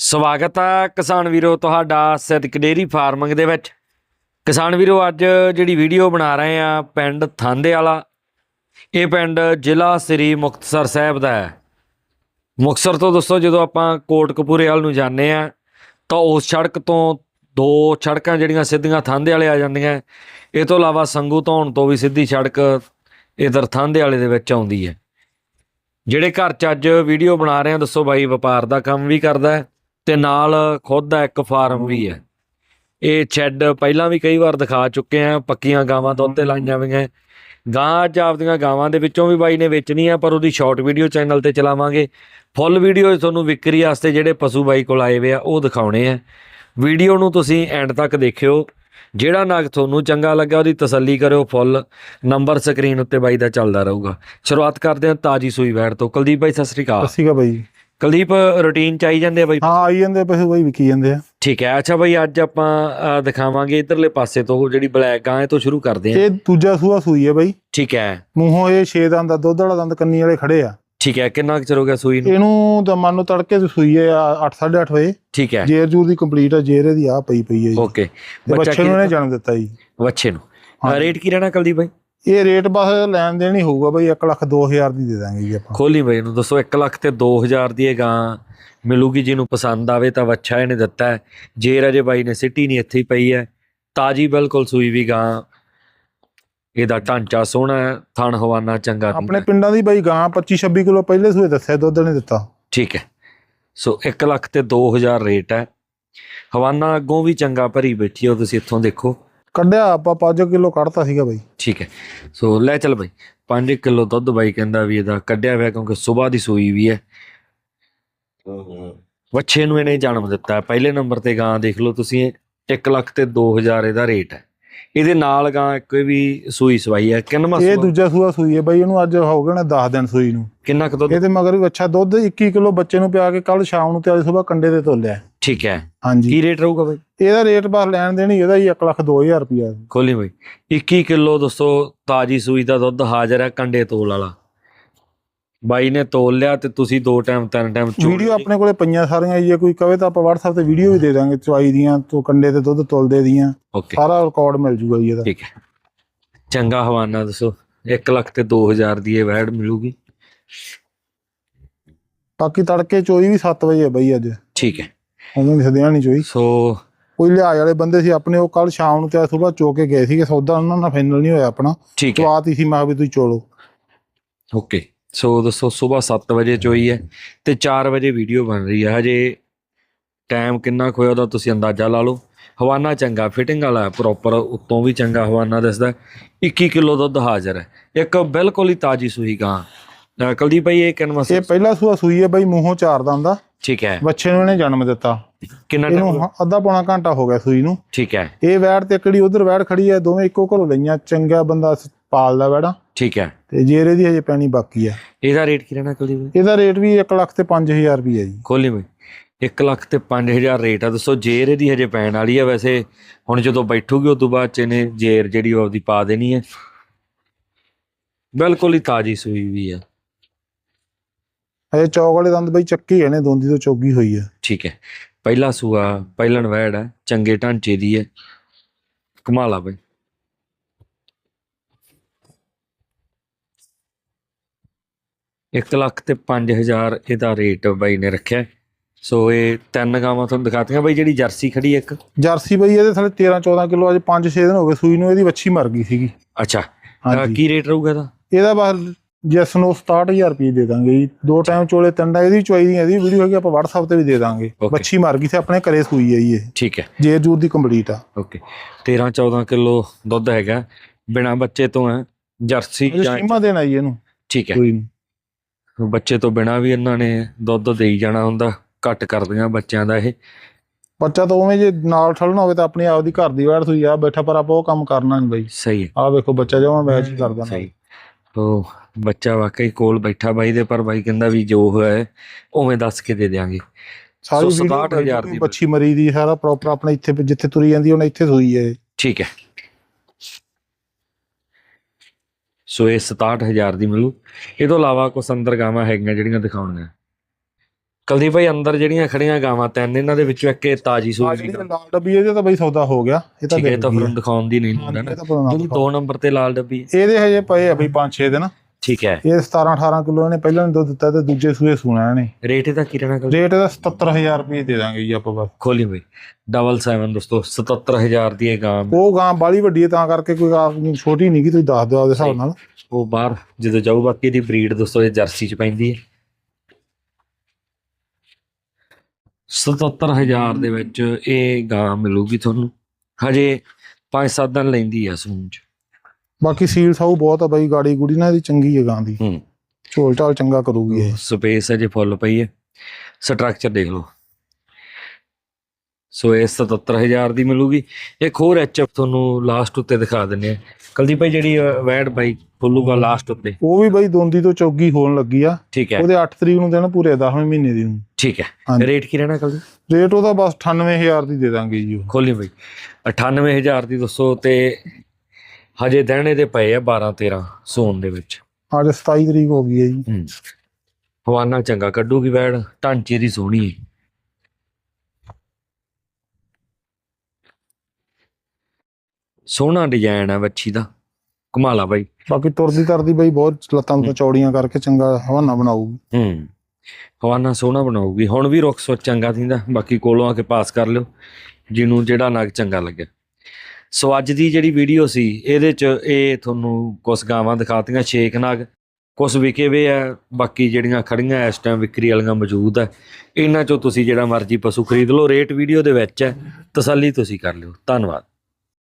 ਸਵਾਗਤ ਹੈ ਕਿਸਾਨ ਵੀਰੋ ਤੁਹਾਡਾ ਸਿੱਧਕ ਡੇਰੀ ਫਾਰਮਿੰਗ ਦੇ ਵਿੱਚ। ਕਿਸਾਨ ਵੀਰੋ, ਅੱਜ ਜਿਹੜੀ ਵੀਡੀਓ ਬਣਾ ਰਹੇ ਆ ਪਿੰਡ ਥਾਂਦੇ ਵਾਲਾ, ਇਹ ਪਿੰਡ ਜ਼ਿਲ੍ਹਾ ਸ੍ਰੀ ਮੁਕਤਸਰ ਸਾਹਿਬ ਦਾ ਹੈ। ਮੁਕਤਸਰ ਤੋਂ ਦੋਸਤੋ, ਜਦੋਂ ਆਪਾਂ ਕੋਟਕਪੂਰੇ ਵੱਲ ਨੂੰ ਜਾਂਦੇ ਆ, ਤਾਂ ਉਸ ਸੜਕ ਤੋਂ ਦੋ ਸੜਕਾਂ ਜਿਹੜੀਆਂ ਸਿੱਧੀਆਂ ਥਾਂਦੇ ਵਾਲੇ ਆ ਜਾਂਦੀਆਂ। ਇਹ ਤੋਂ ਇਲਾਵਾ ਸੰਗੂ ਧੌਣ ਤੋਂ ਵੀ ਸਿੱਧੀ ਸੜਕ ਇਧਰ ਥਾਂਦੇ ਵਾਲੇ ਦੇ ਵਿੱਚ ਆਉਂਦੀ ਹੈ। ਜਿਹੜੇ ਘਰ 'ਚ ਅੱਜ ਵੀਡੀਓ ਬਣਾ ਰਹੇ ਆ, ਦੱਸੋ ਬਾਈ, ਵਪਾਰ ਦਾ ਕੰਮ ਵੀ ਕਰਦਾ ਹੈ। ਤੇ ਨਾਲ ਖੁਦ ਦਾ ਇੱਕ ਫਾਰਮ ਵੀ ਹੈ। ਇਹ ਸ਼ੈੱਡ ਪਹਿਲਾਂ ਵੀ ਕਈ ਵਾਰ ਦਿਖਾ ਚੁੱਕੇ ਆ ਪੱਕੀਆਂ ਗਾਵਾਂ ਦੁੱਧ ਤੇ ਲਾਈਆਂ ਹੋਈਆਂ। ਗਾਂ ਅੱਜ ਆਪਦੀਆਂ ਗਾਵਾਂ ਦੇ ਵਿੱਚੋਂ ਵੀ ਬਾਈ ਨੇ ਵੇਚਣੀ ਆ, ਪਰ ਉਹਦੀ ਸ਼ਾਰਟ ਵੀਡੀਓ ਚੈਨਲ ਤੇ ਚਲਾਵਾਂਗੇ। ਫੁੱਲ ਵੀਡੀਓ ਤੁਹਾਨੂੰ ਵਿਕਰੀ ਵਾਸਤੇ ਜਿਹੜੇ ਪਸ਼ੂ ਬਾਈ ਕੋਲ ਆਏ ਵੇ ਆ, ਉਹ ਦਿਖਾਉਣੇ ਆ। ਵੀਡੀਓ ਨੂੰ ਤੁਸੀਂ ਐਂਡ ਤੱਕ ਦੇਖਿਓ। ਜਿਹੜਾ ਨਗ ਤੁਹਾਨੂੰ ਚੰਗਾ ਲੱਗਾ ਉਹਦੀ ਤਸੱਲੀ ਕਰਿਓ ਫੁੱਲ ਨੰਬਰ ਸਕਰੀਨ ਉੱਤੇ ਬਾਈ ਦਾ ਚੱਲਦਾ ਰਹੂਗਾ। ਸ਼ੁਰੂਆਤ ਕਰਦੇ ਹਾਂ ਤਾਜੀ ਸੂਈ ਵੈੜ ਤੋਂ। ਕੁਲਦੀਪ ਬਾਈ, ਸਤਿ ਸ੍ਰੀ ਅਕਾਲ। ਸਤਿ ਸ਼੍ਰੀ ਅਕਾਲ ਬਾਈ ਕੁਲਦੀਪ ਰੁਟੀਨ ਚ ਆਈ ਜਾਂਦੇ ਆ ਬਾਈ? ਹਾਂ ਆਈ ਜਾਂਦੇ ਪੈਸੇ ਬਾਈ ਵਿਕੀ ਜਾਂਦੇ ਆ। ਠੀਕ ਹੈ ਅੱਛਾ ਬਾਈ ਅੱਜ ਆਪਾਂ ਅ, ਦਿਖਾਵਾਂਗੇ ਇਧਰਲੇ ਪਾਸੇ ਤੋਂ ਜਿਹੜੀ ਬਲੈਕ ਗਾਂ ਇਹ ਤੋਂ ਸ਼ੁਰੂ ਕਰਦੇ ਹਾਂ। ਇਹ ਦੂਜਾ ਸੂਆ ਸੂਈ ਹੈ ਬਾਈ। ਠੀਕ ਹੈ। ਮੂੰਹੋਂ ਇਹ 6 ਦੰਦ ਦਾ ਦੁੱਧ ਵਾਲਾ ਦੰਦ ਕੰਨੀ ਵਾਲੇ ਖੜੇ ਆ। ਠੀਕ ਹੈ ਕਿੰਨਾ ਕੁ ਚਿਰ ਹੋ ਗਿਆ ਸੂਈ ਨੂੰ? ਇਹਨੂੰ ਤਾਂ ਮੰਨ ਲਓ ਤੜਕੇ ਤੇ ਸੂਈ ਹੈ 8 8:30 ਵਜੇ। ਠੀਕ ਹੈ। ਜੇਰ ਜੂਰ ਦੀ ਕੰਪਲੀਟ ਹੈ ਜੇਰ ਇਹਦੀ ਆ ਪਈ ਪਈ ਹੈ ਜੀ। ਓਕੇ ਤੇ ਬੱਚੇ ਨੂੰ ਇਹਨੇ ਜਨਮ ਦਿੱਤਾ ਜੀ। ਬੱਚੇ ਨੂੰ। ਰੇਟ ਕੀ ਰਹਿਣਾ ਕੁਲਦੀਪ ਬਾਈ? ਇਹ ਰੇਟ ਬਸ ਲੈਣ ਦੇਣ ਹੀ ਹੋਊਗਾ ਬਾਈ 1 ਲੱਖ 2000 ਦੀ ਦੇ ਦਾਂਗੇ ਜੀ ਆਪਾਂ। ਖੋਲੀ ਬਾਈ ਨੂੰ ਦੱਸੋ 1 ਲੱਖ ਤੇ 2000 ਦੀ ਇਹ ਗਾਂ ਮਿਲੂਗੀ ਜਿਹਨੂੰ ਪਸੰਦ ਆਵੇ ਤਾਂ ਵੱਛਾ ਇਹਨੇ ਦਿੱਤਾ ਹੈ। ਜੇਰ ਅਜੇ ਬਾਈ ਨੇ ਸਿੱਟੀ ਨਹੀਂ ਇੱਥੇ ਹੀ ਪਈ ਹੈ ਤਾਜੀ ਬਿਲਕੁਲ ਸੂਈ ਵੀ ਗਾਂ। ਇਹਦਾ ਢਾਂਚਾ ਸੋਹਣਾ ਹੈ ਥਣ ਹਵਾਨਾ ਚੰਗਾ ਆਪਣੇ ਪਿੰਡਾਂ ਦੀ ਬਾਈ ਗਾਂ 25 26 ਕਿਲੋ ਪਹਿਲੇ ਸੂਏ ਦੱਸਿਆ ਦੁੱਧ ਨੇ ਦਿੱਤਾ। ਠੀਕ ਹੈ। ਸੋ 1 ਲੱਖ ਤੇ 2000 ਰੇਟ ਹੈ। ਹਵਾਨਾ ਅੱਗੋਂ ਵੀ ਚੰਗਾ ਭਰੀ ਬੈਠੀ ਹੈ ਤੁਸੀਂ ਇੱਥੋਂ ਦੇਖੋ। ਕੱਢਿਆ ਆਪਾਂ 5 ਕਿਲੋ ਕੱਢਤਾ ਸੀਗਾ ਬਾਈ। ਠੀਕ ਹੈ। ਸੋ ਲੈ ਚੱਲ ਬਾਈ 5 ਕਿਲੋ ਦੁੱਧ ਬਾਈ ਕਹਿੰਦਾ ਵੀ ਇਹਦਾ ਕੱਢਿਆ ਹੋਇਆ ਕਿਉਂਕਿ ਸਵੇਰ ਦੀ ਸੂਈ ਵੀ ਹੈ। ਵੱਛੇ ਨੂੰ ਇਹਨੇ ਜਨਮ ਦਿੱਤਾ। ਹੈ। ਪਹਿਲੇ ਨੰਬਰ ਤੇ ਗਾਂ ਦੇਖ ਲਓ ਤੁਸੀਂ 1 ਲੱਖ ਤੇ 2000 ਇਹਦਾ ਰੇਟ ਹੈ। ਇਹਦੇ ਨਾਲ ਗਾਂ ਇੱਕ ਵੀ ਸੂਈ ਸਵਾਈ ਹੈ ਕਿੰਨਾ ਇਹ ਦੂਜਾ ਸੂਆ ਸੂਈ ਹੈ ਬਾਈ ਇਹਨੂੰ ਅੱਜ ਹੋ ਗਏ ਨੇ 10 ਦਿਨ ਸੂਈ ਨੂੰ। ਕਿੰਨਾ ਕੁ ਦੁੱਧ? ਇਹਦੇ ਮਗਰ ਵੀ ਅੱਛਾ ਦੁੱਧ 21 ਕਿਲੋ ਬੱਚੇ ਨੂੰ ਪਿਆ ਕੇ ਕੱਲ ਸ਼ਾਮ ਨੂੰ ਤੇ ਅੱਜ ਸਵੇਰ ਕੰਡੇ ਤੇ ਤੋਲਿਆ ਠੀਕ ਹੈ। ਹਾਂਜੀ। ਕੀ ਰੇਟ ਰਹੂਗਾ ਬਾਈ? ਇਹਦਾ ਰੇਟ ਬਸ ਲੈਣ ਦੇਣੀ ਇਹਦਾ ਹੀ 1 ਲੱਖ 2000 ਰੁਪਿਆ ਖੋਲੀ ਬਾਈ। 21 ਕਿਲੋ ਦੋਸਤੋ ਤਾਜੀ ਸੂਈ ਦਾ ਦੁੱਧ ਹਾਜ਼ਰ ਹੈ ਕੰਡੇ ਤੋਲ ਵਾਲਾ। ਬਾਈ ਨੇ ਤੋਲ ਲਿਆ ਤੇ ਤੁਸੀਂ ਦੋ ਟਾਈਮ ਤਿੰਨ ਟਾਈਮ ਵੀਡੀਓ ਆਪਣੇ ਕੋਲੇ ਪਈਆਂ ਸਾਰੀਆਂ ਜੇ ਕੋਈ ਕਵੇ ਤਾਂ ਆਪਾਂ WhatsApp ਤੇ ਵੀਡੀਓ ਵੀ ਦੇ ਦਾਂਗੇ ਚਵਾਈ ਦੀਆਂ ਤੋਂ ਕੰਡੇ ਤੇ ਦੁੱਧ ਤੋਲਦੇ ਦੀਆਂ। ਸਾਰਾ ਰਿਕਾਰਡ ਮਿਲ ਜੂਗਾ ਜੀ ਇਹਦਾ। ਠੀਕ ਹੈ। ਚੰਗਾ ਹਵਾਨਾ ਦੱਸੋ 1 ਲੱਖ ਤੇ 2000 ਦੀ ਇਹ ਵੈੜ ਮਿਲੂਗੀ। ਬਾਕੀ ਤੜਕੇ ਚੋਈ ਵੀ 7 ਵਜੇ ਬਈ ਅੱਜ। ਠੀਕ ਹੈ। ਉਹਨਾਂ ਦੀ ਸਦਿਆ ਨਹੀਂ ਚੋਈ ਸੋ ਕੋਈ ਲਿਹਾਜ਼ ਵਾਲੇ ਬੰਦੇ ਸੀ ਆਪਣੇ ਉਹ ਕੱਲ ਸ਼ਾਮ ਨੂੰ ਤੇ ਸਵੇਰ ਚੋ ਕੇ ਗਏ ਸੀਗੇ ਸੌਦਾ ਉਹਨਾਂ ਨਾਲ ਫਾਈਨਲ ਨਹੀਂ ਹੋਇਆ ਆਪਣਾ। ਠੀਕ ਹੈ। ਸਵਾਤ ਹੀ ਸੀ ਮੈਂ ਕਿਹਾ ਵੀ ਤੁਸੀਂ ਚੋਲੋ। ਓਕੇ। ਸੋ ਦੱਸੋ ਸਵੇਰ 7 ਵਜੇ ਚੋਈ ਹੈ ਤੇ 4 ਵਜੇ ਵੀਡੀਓ ਬਣ ਰਹੀ ਹੈ। ਹਜੇ ਟਾਈਮ ਕਿੰਨਾ ਕੁ ਹੋਇਆ ਉਹਦਾ ਤੁਸੀਂ ਅੰਦਾਜ਼ਾ ਲਾ ਲਓ। ਹਵਾਨਾ ਚੰਗਾ ਫਿਟਿੰਗ ਵਾਲਾ ਪ੍ਰੋਪਰ ਉੱਤੋਂ ਵੀ ਚੰਗਾ ਹਵਾਨਾ ਦੱਸਦਾ। 21 ਕਿਲੋ ਦੁੱਧ ਹਾਜ਼ਰ ਹੈ। ਇੱਕ ਬਿਲਕੁਲ ਹੀ ਤਾਜੀ ਸੂਈ ਗਾਂ। ਕੁਲਦੀਪ ਭਾਈ ਇਹ ਕਿੰਨਾ ਇਹ ਪਹਿਲਾ ਸੂਆ ਸੂਈ ਹੈ ਬਈ ਮੂੰਹੋਂ ਚਾਰ ਦੰਦ ਠੀਕ ਹੈ। ਬੱਚੇ ਨੂੰ ਇਹਨੇ ਜਨਮ ਦਿੱਤਾ। ਕਿੰਨਾ ਇਹਨੂੰ ਅੱਧਾ ਪੌਣਾ ਘੰਟਾ ਹੋ ਗਿਆ ਸੂਈ ਨੂੰ। ਠੀਕ ਹੈ। ਇਹ ਵੈੜ ਤੇ ਕਿਹੜੀ ਉਧਰ ਵੈੜ ਖੜੀ ਹੈ ਦੋਵੇਂ ਇੱਕੋ ਘਰੋਂ ਲਈਆਂ ਚੰਗਾ ਬੰਦਾ ਪਾਲਦਾ ਵੈੜਾਂ। ਠੀਕ ਹੈ। ਤੇ ਜੇਰੇ ਦੀ ਹਜੇ ਪੈਣੀ ਬਾਕੀ ਹੈ। ਇਹਦਾ ਰੇਟ ਕੀ ਰਹਿਣਾ ਕੁਲਦੀਪ ਭਾਈ? ਇਹਦਾ ਰੇਟ ਵੀ 1 ਲੱਖ ਤੇ 5000 ਰੁਪਏ ਹੈ ਜੀ। ਖੋਲੀ ਬਈ। 1 ਲੱਖ ਤੇ 5000 ਰੇਟ ਆ। ਦੱਸੋ ਜੇਰ ਇਹਦੀ ਹਜੇ ਪੈਣ ਵਾਲੀ ਆ ਵੈਸੇ। ਹੁਣ ਜਦੋਂ ਬੈਠੂਗੀ ਉਸ ਤੋਂ ਬਾਅਦ ਚ ਇਹਨੇ ਜੇਰ ਜਿਹੜੀ ਉਹ ਆਪਦੀ ਪਾ ਦੇਣੀ ਹੈ। ਬਿਲਕੁਲ ਹੀ ਤਾਜੀ ਸੂਈ ਵੀ ਆ। ਹਜੇ ਚੌਕ ਵਾਲੇ ਦੰਦ ਬਈ ਚੱਕੀ ਹੈ ਨੇ ਦੋਂਦੀ ਤੋਂ ਚੋਗੀ ਹੋਈ ਹੈ ਠੀਕ ਹੈ। ਪਹਿਲਾ ਸੂਆ ਪਹਿਲਣ ਵੈੜ ਹੈ ਚੰਗੇ ਢਾਂਚੇ ਦੀ ਹੈ ਕਮਾਲਾ ਬਈ। ਇੱਕ ਲੱਖ ਤੇ 5000 ਇਹਦਾ ਰੇਟ ਬਾਈ ਨੇ ਰੱਖਿਆ। ਸੋ ਇਹ ਤਿੰਨ ਗਾਵਾਂ ਤੁਹਾਨੂੰ ਦਿਖਾਤੀਆਂ ਬਾਈ ਜਿਹੜੀ ਜਰਸੀ ਖੜੀ ਇੱਕ। ਜਰਸੀ ਬਈ ਇਹਦੇ ਥਲੇ 13 14 ਕਿਲੋ ਅੱਜ 5 6 ਦਿਨ ਹੋ ਗਏ ਸੂਈ ਨੂੰ ਇਹਦੀ ਵੱਛੀ ਮਰ ਗਈ ਸੀਗੀ। ਅੱਛਾ। ਕੀ ਰੇਟ ਰਹੂਗਾ ਇਹਦਾ? ਇਹਦਾ ਬਸ ਜਿਸ ਨੂੰ 67000 ਰੁਪਏ ਦੇ ਦਾਂਗੇ ਜੀ। ਦੋ ਟਾਈਮ ਚੋਲੇ ਤਿੰਨ ਇਹਦੀ ਚੁਆਈ ਦੀ ਇਹਦੀ ਵੀਡੀਓ ਹੈਗੀ ਆਪਾਂ WhatsApp ਤੇ ਵੀ ਦੇ ਦਾਂਗੇ. ਵੱਛੀ ਮਰ ਗਈ ਸੀ ਆਪਣੇ ਘਰੇ ਸੂਈ ਹੈ ਜੀ ਇਹ। ਠੀਕ ਹੈ। ਜੇਰ ਜੂਰ ਦੀ ਕੰਪਲੀਟ ਆ। ਓਕੇ 13 14 ਕਿਲੋ ਦੁੱਧ ਹੈਗਾ। ਬਿਨਾ ਬੱਚੇ ਤੋਂ ਹੈ ਜਰਸੀ ਜਾਂ ਸੀਮਾ ਦੇਣਾ ਜੀ ਇਹਨੂੰ। ਠੀਕ ਹੈ। ਸੂਈ ਨੂੰ। ਬੱਚੇ ਤੋਂ ਬਿਨਾ ਵੀ ਇਹਨਾਂ ਨੇ ਦੁੱਧ ਦੇਈ ਜਾਣਾ ਹੁੰਦਾ ਘੱਟ ਕਰਦੀਆਂ ਬੱਚਿਆਂ ਦਾ ਇਹ। ਬੱਚਾ ਤਾਂ ਉਵੇਂ ਜੇ ਨਾਲ ਠਲਣਾ ਹੋਵੇ ਤਾਂ ਆਪਣੀ ਆਪ ਦੀ ਘਰ ਦੀ ਵੈੜ ਸੂਈ ਆ ਬੈਠਾ ਪਰ ਆਪਾਂ ਉਹ ਕੰਮ ਕਰਨਾ ਨਹੀਂ ਬਈ। ਸਹੀ ਹੈ। ਆਹ ਵੇਖੋ ਬੱਚਾ ਜਮਾ ਮੈਚ ਹੀ ਕਰਦਾ। ਸਹੀ। ਤੋ ਬੱਚਾ ਵਾਕਈ ਕੋਲ ਬੈਠਾ ਬਾਈ ਦੇ ਪਰ ਬਾਈ ਕਹਿੰਦਾ ਵੀ ਜੋ ਹੈ ਉਵੇਂ ਦੱਸ ਕੇ ਦੇ ਦਿਆਂਗੇ। ਸਾਰੀ ਸੋ ਵੀਡੀਓ 67,000 ਦੀ ਬੱਚੀ ਮਰੀ ਦੀ ਸਾਰਾ ਪ੍ਰੋਪਰ ਆਪਣੇ ਇੱਥੇ ਜਿੱਥੇ ਤੁਰੀ ਜਾਂਦੀ ਉਹਨੇ ਇੱਥੇ ਸੂਈ ਹੈ। ਠੀਕ ਹੈ। ਸੋ ਇਹ 67000 ਦੀ ਮਿਲੂ। ਇਹ ਤੋਂ ਇਲਾਵਾ ਕੁਝ ਅੰਦਰ ਗਾਵਾਂ ਹੈਗੀਆਂ ਜਿਹੜੀਆਂ ਦਿਖਾਉਣੀਆਂ। ਕੁਲਦੀਪ ਭਾਈ ਅੰਦਰ ਜਿਹੜੀਆਂ ਖੜੀਆਂ ਗਾਵਾਂ ਤਿੰਨ ਇਹਨਾਂ ਦੇ ਵਿੱਚੋਂ ਇੱਕ ਤਾਜੀ ਜਿਹੜੀ ਦੀ ਲਾਲ ਡੱਬੀ ਇਹਦੇ ਤਾਂ ਬਈ ਸੌਦਾ ਹੋ ਗਿਆ ਇਹ ਤਾਂ ਠੀਕ ਹੈ ਤਾਂ ਫਿਰ ਦਿਖਾਉਣ ਦੀ ਨਹੀਂ ਲੋੜ ਹੈ। ਹੈ। ਨਾ। ਜਿਹੜੀ 2 ਨੰਬਰ ਤੇ ਲਾਲ ਡੱਬੀ। ਇਹਦੇ ਹਜੇ ਪਏ ਆ ਬਈ 5-6 ਦਿਨ। ਠੀਕ ਹੈ। ਇਹ 17 18 ਕਿਲੋ ਇਹਨੇ ਪਹਿਲਾਂ ਦੁੱਧ ਦਿੱਤਾ ਤੇ ਦੂਜੇ ਸੂਏ ਸੂਣਾ ਇਹਨੇ। ਰੇਟ ਇਹਦਾ ਕੀ ਰਹਿਣਾ ਕੁਲਦੀਪ ਰੇਟ ਇਹਦਾ 77000 ਰੁਪਏ ਦੇ ਦਾਂਗੇ ਜੀ ਆਪਾਂ ਬਸ। ਖੋਲੀ ਬਈ। ਡਬਲ 7 ਦੋਸਤੋ 77000 ਦੀ ਇਹ ਗਾਂ। ਉਹ ਗਾਂ ਬਾਲੀ ਵੱਡੀ ਹੈ ਤਾਂ ਕਰਕੇ ਕੋਈ ਗਾਂ ਛੋਟੀ ਨਹੀਂ ਗੀ ਤੁਸੀਂ ਦੱਸ ਦਿਓ ਆਪਦੇ ਹਿਸਾਬ ਨਾਲ। ਉਹ ਬਾਹਰ ਜਦੋਂ ਜਾਊ ਬਾਕੀ ਦੀ ਬਰੀਡ ਦੋਸਤੋ ਇਹ ਜਰਸੀ ਚ ਪੈਂਦੀ ਹੈ। 77000 ਦੇ ਵਿੱਚ ਇਹ ਗਾਂ ਮਿਲੂਗੀ ਤੁਹਾਨੂੰ। ਹਜੇ 5-7 ਦਿਨ ਲੈਂਦੀ ਆ ਸੂਣ ਚ। ਬਾਕੀ ਸੀਲ ਸਾਊ ਬਹੁਤ ਆ ਬਾਈ ਗਾੜੀ ਗੁੜੀ ਨਾ ਇਹਦੀ ਚੰਗੀ ਹੈ ਗਾਂ ਦੀ। ਹੂੰ। ਝੋਲ ਢਾਲ ਚੰਗਾ ਕਰੂਗੀ ਇਹ। ਸਪੇਸ ਅਜੇ ਫੁੱਲ ਪਈ ਹੈ ਸਟਰਕਚਰ ਦੇਖ ਲਓ। ਸੋ ਇਹ 77000 ਦੀ ਮਿਲੂਗੀ। ਇੱਕ ਹੋਰ ਐਚਐਫ ਤੁਹਾਨੂੰ ਲਾਸਟ ਉੱਤੇ ਦਿਖਾ ਦਿੰਨੇ ਆ। ਕੁਲਦੀਪ ਭਾਈ ਜਿਹੜੀ ਵੈੜ ਬਾਈ ਖੁੱਲੂਗਾ ਲਾਸਟ ਉੱਤੇ। ਉਹ ਵੀ ਬਾਈ ਦੋਂਦੀ ਤੋਂ ਚੌਗੀ ਹੋਣ ਲੱਗੀ ਆ। ਠੀਕ ਹੈ। ਉਹਦੇ 8 ਤਰੀਕ ਨੂੰ ਦੇਣਾ ਪੂਰੇ 10ਵੇਂ ਮਹੀਨੇ ਦੀ ਨੂੰ। ਠੀਕ ਹੈ। ਰੇਟ ਕੀ ਰਹਿਣਾ ਕੁਲਦੀਪ? ਰੇਟ ਉਹਦਾ ਬਸ 98000 ਦੀ ਦੇ ਦਾਂਗੇ ਜੀ ਉਹ। ਖੋਲੀ ਬਈ। 98000 ਦੀ ਦੱਸੋ ਤੇ ਹਜੇ ਦੇਣੇ ਦੇ ਪਏ ਆ 12 13 ਸੋਨ ਦੇ ਵਿੱਚ। ਅੱਜ 27 ਤਰੀਕ ਹੋ ਗਈ ਹੈ ਜੀ। ਹੂੰ। ਹਵਾਨਾ ਚੰਗਾ ਕੱਢੂਗੀ ਵੈੜ ਢਾਂਚੇ ਦੀ ਸੋਹਣੀ ਹੈ ਸੋਹਣਾ ਡਿਜ਼ਾਈਨ ਹੈ ਵੱਛੀ ਦਾ। ਕਮਾਲਾ ਬਾਈ। ਬਾਕੀ ਤੁਰਦੀ ਤਰਦੀ ਬਾਈ ਬਹੁਤ ਲੱਤਾਂ ਤੋਂ ਚੌੜੀਆਂ ਕਰਕੇ ਚੰਗਾ ਹਵਾਨਾ ਬਣਾਊਗੀ। ਹੂੰ। ਹਵਾਨਾ ਸੋਹਣਾ ਬਣਾਉਗੀ ਹੁਣ ਵੀ ਰੁੱਖ ਸੋ ਚੰਗਾ ਥੀਂਦਾ ਬਾਕੀ ਕੋਲੋਂ ਆ ਕੇ ਪਾਸ ਕਰ ਲਿਓ। ਜਿਹਨੂੰ ਜਿਹੜਾ ਨਗ ਚੰਗਾ ਲੱਗਿਆ। ਸੋ ਅੱਜ ਦੀ ਜਿਹੜੀ ਵੀਡੀਓ ਸੀ, ਇਹਦੇ ਚ ਇਹ ਤੁਹਾਨੂੰ ਕੁਝ ਗਾਵਾਂ ਦਿਖਾਤੀਆਂ, ਛੇਕ ਨਗ ਕੁਝ ਵਿਕੇ ਵੇ ਆ, ਬਾਕੀ ਜਿਹੜੀਆਂ ਖੜੀਆਂ ਇਸ ਟਾਈਮ ਵਿਕਰੀ ਵਾਲੀਆਂ ਮੌਜੂਦ ਆ, ਇਹਨਾਂ ਚੋਂ ਤੁਸੀਂ ਜਿਹੜਾ ਮਰਜ਼ੀ ਪਸ਼ੂ ਖਰੀਦ ਲਓ ਰੇਟ ਵੀਡੀਓ ਦੇ ਵਿੱਚ ਹੈ, ਤਸੱਲੀ ਤੁਸੀਂ ਕਰ ਲਿਓ, ਧੰਨਵਾਦ।